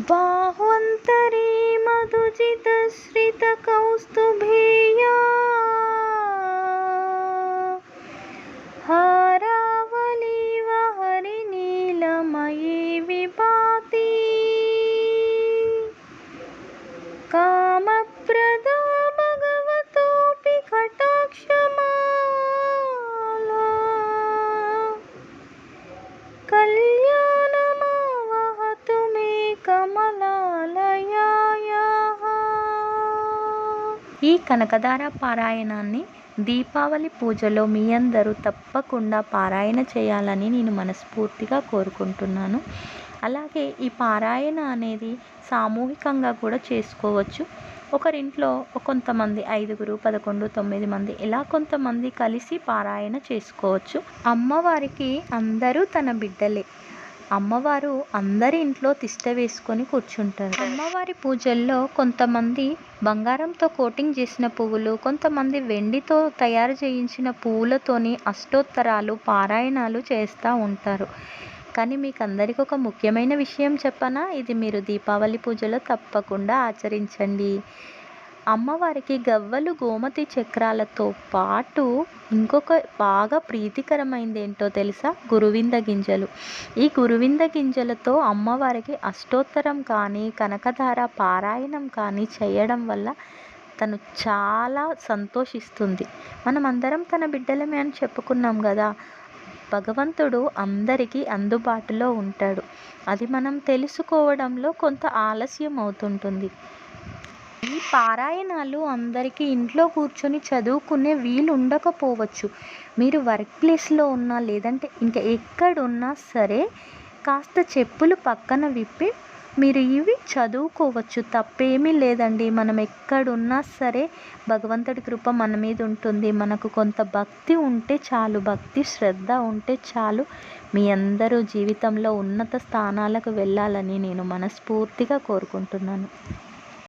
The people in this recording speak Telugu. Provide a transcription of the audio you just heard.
हन्तरी मधुजितश्रितकौस्तु కమలాలయాయ. ఈ కనకదార పారాయణాన్ని దీపావళి పూజలో మీ అందరూ తప్పకుండా పారాయణ చేయాలని నేను మనస్ఫూర్తిగా కోరుకుంటున్నాను. అలాగే ఈ పారాయణ అనేది సామూహికంగా కూడా చేసుకోవచ్చు. ఒకరింట్లో కొంతమంది ఐదుగురు పదకొండు తొమ్మిది మంది ఇలా కొంతమంది కలిసి పారాయణ చేసుకోవచ్చు. అమ్మవారికి అందరూ తన బిడ్డలే. అమ్మవారు అందరి ఇంట్లో తిష్ట వేసుకొని కూర్చుంటారు. అమ్మవారి పూజల్లో కొంతమంది బంగారంతో కోటింగ్ చేసిన పువ్వులు కొంతమంది వెండితో తయారు చేయించిన పువ్వులతోని అష్టోత్తరాలు పారాయణాలు చేస్తూ ఉంటారు. కానీ మీకు అందరికీ ఒక ముఖ్యమైన విషయం చెప్పనా? ఇది మీరు దీపావళి పూజలో తప్పకుండా ఆచరించండి. అమ్మవారికి గవ్వలు గోమతి చక్రాలతో పాటు ఇంకొక బాగా ప్రీతికరమైంది ఏంటో తెలుసా? గురువింద గింజలు. ఈ గురువింద గింజలతో అమ్మవారికి అష్టోత్తరం కానీ కనకధార పారాయణం కానీ చేయడం వల్ల తను చాలా సంతోషిస్తుంది. మనం అందరం తన బిడ్డలమే అని చెప్పుకున్నాం కదా. భగవంతుడు అందరికీ అందుబాటులో ఉంటాడు. అది మనం తెలుసుకోవడంలో కొంత ఆలస్యం అవుతుంటుంది ఈ పారాయణాలు అందరికీ ఇంట్లో కూర్చొని చదువుకునే వీలు ఉండకపోవచ్చు. మీరు వర్క్ ప్లేస్లో ఉన్నా లేదంటే ఇంకా ఎక్కడున్నా సరే కాస్త చెప్పులు పక్కన విప్పి మీరు ఇవి చదువుకోవచ్చు. తప్పేమీ లేదండి. మనం ఎక్కడున్నా సరే భగవంతుడి కృప మన మీద ఉంటుంది. మనకు కొంత భక్తి ఉంటే చాలు. భక్తి శ్రద్ధ ఉంటే చాలు. మీ అందరూ జీవితంలో ఉన్నత స్థానాలకు వెళ్ళాలని నేను మనస్ఫూర్తిగా కోరుకుంటున్నాను.